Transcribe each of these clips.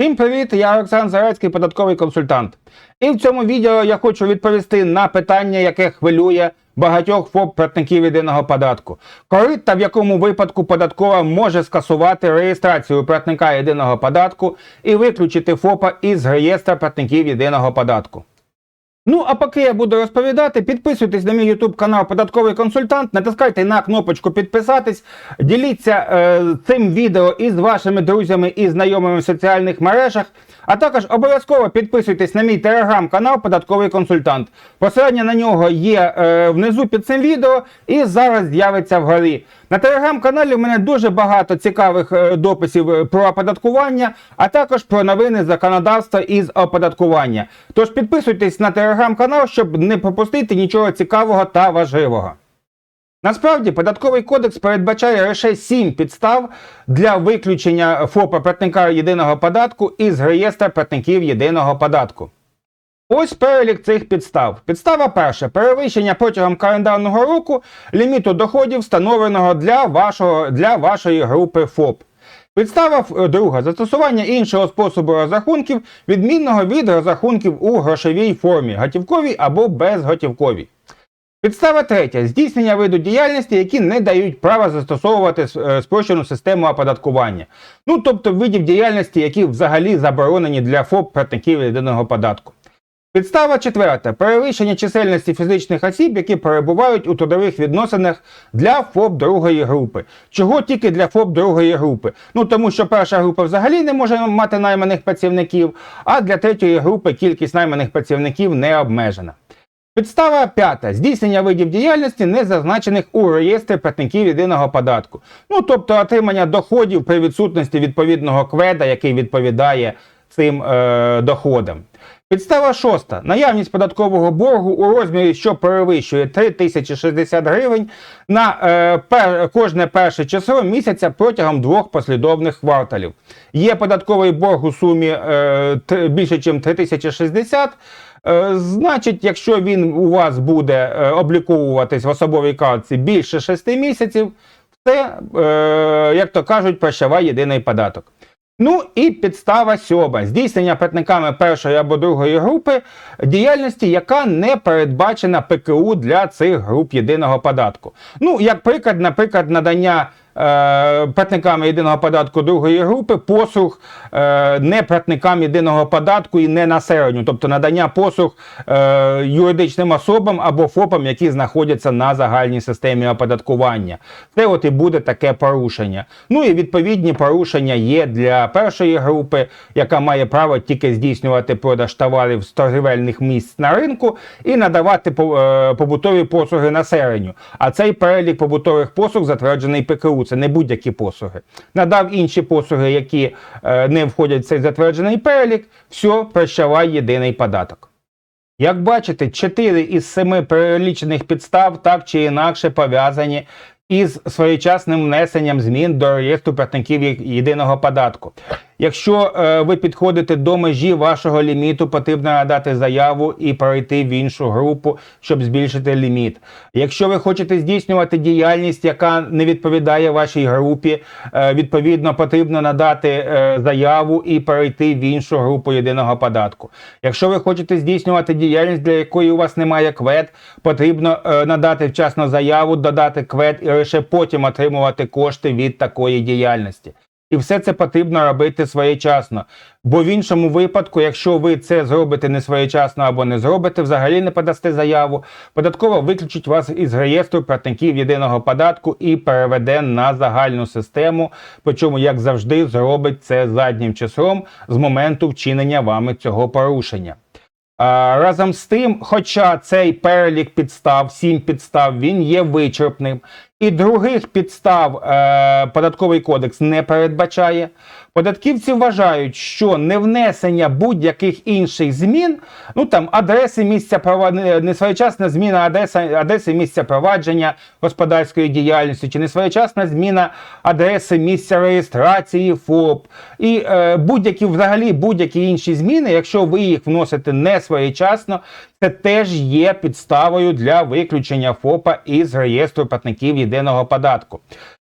Всім привіт! Я Олександр Зарецький, податковий консультант. І в цьому відео я хочу відповісти на питання, яке хвилює багатьох ФОП платників єдиного податку. Коли та в якому випадку податкова може скасувати реєстрацію платника єдиного податку і виключити ФОПа із реєстра платників єдиного податку. Ну, а поки я буду розповідати, підписуйтесь на мій YouTube канал Податковий консультант, натискайте на кнопочку підписатись, діліться е, цим відео із вашими друзями і знайомими в соціальних мережах. А також обов'язково підписуйтесь на мій телеграм-канал Податковий консультант. Посилання на нього є е, внизу під цим відео і зараз з'явиться вгорі. На телеграм-каналі в мене дуже багато цікавих е, дописів е, про оподаткування, а також про новини законодавства із оподаткування. Тож підписуйтесь на телеграм-канал, щоб не пропустити нічого цікавого та важливого. Насправді, податковий кодекс передбачає лише 7 підстав для виключення ФОПа платника єдиного податку із реєстра платників єдиного податку. Ось перелік цих підстав. Підстава перша перевищення протягом календарного року ліміту доходів, встановленого для, вашого, для вашої групи ФОП. Підстава е, друга застосування іншого способу розрахунків, відмінного від розрахунків у грошовій формі, готівковій або безготівковій. Підстава третя здійснення виду діяльності, які не дають права застосовувати е, спрощену систему оподаткування. Ну тобто видів діяльності, які взагалі заборонені для ФОП платників єдиного податку. Підстава четверта перевищення чисельності фізичних осіб, які перебувають у трудових відносинах для ФОП другої групи. Чого тільки для ФОП другої групи? Ну тому що перша група взагалі не може мати найманих працівників, а для третьої групи кількість найманих працівників не обмежена. Підстава п'ята здійснення видів діяльності, не зазначених у реєстрі платників єдиного податку. Ну тобто отримання доходів при відсутності відповідного кведа, який відповідає цим е, доходам. Підстава шоста. Наявність податкового боргу у розмірі, що перевищує 3060 гривень на е, пер, кожне перше число місяця протягом двох послідовних кварталів. Є податковий борг у сумі е, т- більше, ніж 3060. Е, Значить, якщо він у вас буде е, обліковуватись в особовій картці більше 6 місяців, це, е, як то кажуть, прощавай єдиний податок. Ну і підстава сьома здійснення платниками першої або другої групи діяльності, яка не передбачена ПКУ для цих груп єдиного податку. Ну, як приклад, наприклад, надання е, платниками єдиного податку другої групи послуг е, не платникам єдиного податку і не населенню, тобто надання послуг е, юридичним особам або ФОПам, які знаходяться на загальній системі оподаткування. Це от і буде таке порушення. Ну і відповідні порушення є для першої групи, яка має право тільки здійснювати продаж товарів з торгівельних місць на ринку і надавати побутові послуги населенню. А цей перелік побутових послуг затверджений ПКУ. Це не будь-які послуги. Надав інші послуги, які е, не входять в цей затверджений перелік. Все, прощавай єдиний податок. Як бачите, 4 із 7 перелічених підстав так чи інакше пов'язані із своєчасним внесенням змін до реєстру платників єдиного податку. Якщо е, ви підходите до межі вашого ліміту, потрібно надати заяву і перейти в іншу групу, щоб збільшити ліміт. Якщо ви хочете здійснювати діяльність, яка не відповідає вашій групі, е, відповідно потрібно надати е, заяву і перейти в іншу групу єдиного податку. Якщо ви хочете здійснювати діяльність, для якої у вас немає квет, потрібно е, надати вчасно заяву, додати квет і лише потім отримувати кошти від такої діяльності. І все це потрібно робити своєчасно. Бо в іншому випадку, якщо ви це зробите не своєчасно або не зробите, взагалі не подасте заяву, податково виключить вас із реєстру платників єдиного податку і переведе на загальну систему. Причому, як завжди, зробить це заднім числом з моменту вчинення вами цього порушення. А, Разом з тим, хоча цей перелік підстав, сім підстав, він є вичерпним, і других підстав е, податковий кодекс не передбачає. Податківці вважають, що невнесення будь-яких інших змін, ну там адреси місця не- несвоєчасна зміна адреса, адреси місця провадження господарської діяльності, чи несвоєчасна зміна адреси місця реєстрації ФОП, і е, будь-які взагалі будь-які інші зміни, якщо ви їх вносите не своєчасно, це теж є підставою для виключення ФОПа із реєстру платників єдиного податку.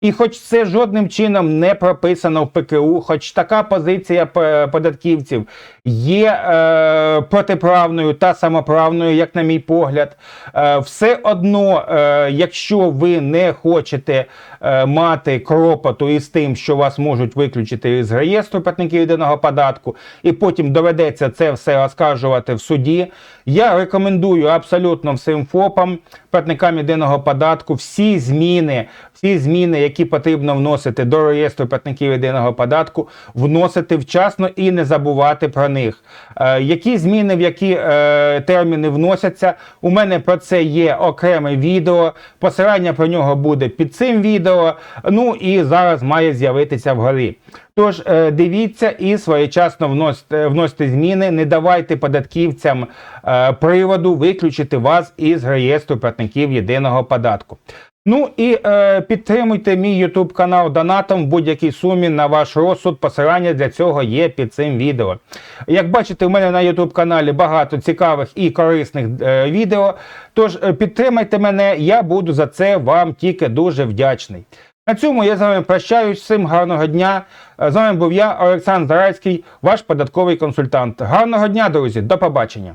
І хоч це жодним чином не прописано в ПКУ, хоч така позиція податківців є е, протиправною та самоправною, як на мій погляд, е, все одно, е, якщо ви не хочете е, мати кропоту із тим, що вас можуть виключити з реєстру платників єдиного податку, і потім доведеться це все оскаржувати в суді, я рекомендую абсолютно всім ФОПам, платникам єдиного податку, всі зміни, всі зміни, які потрібно вносити до реєстру платників єдиного податку, вносити вчасно і не забувати про них. Е, які зміни, в які е, терміни вносяться? У мене про це є окреме відео. Посилання про нього буде під цим відео. Ну і зараз має з'явитися вгорі. Тож е, дивіться і своєчасно вносите, вносите зміни. Не давайте податківцям приводу виключити вас із реєстру платників єдиного податку. Ну і е, підтримуйте мій YouTube канал донатом в будь-якій сумі на ваш розсуд. Посилання для цього є під цим відео. Як бачите, у мене на YouTube каналі багато цікавих і корисних е, відео. Тож е, підтримайте мене, я буду за це вам тільки дуже вдячний. На цьому я з вами прощаюсь. Всім гарного дня. Е, З вами був я, Олександр Зарайський, ваш податковий консультант. Гарного дня, друзі, до побачення.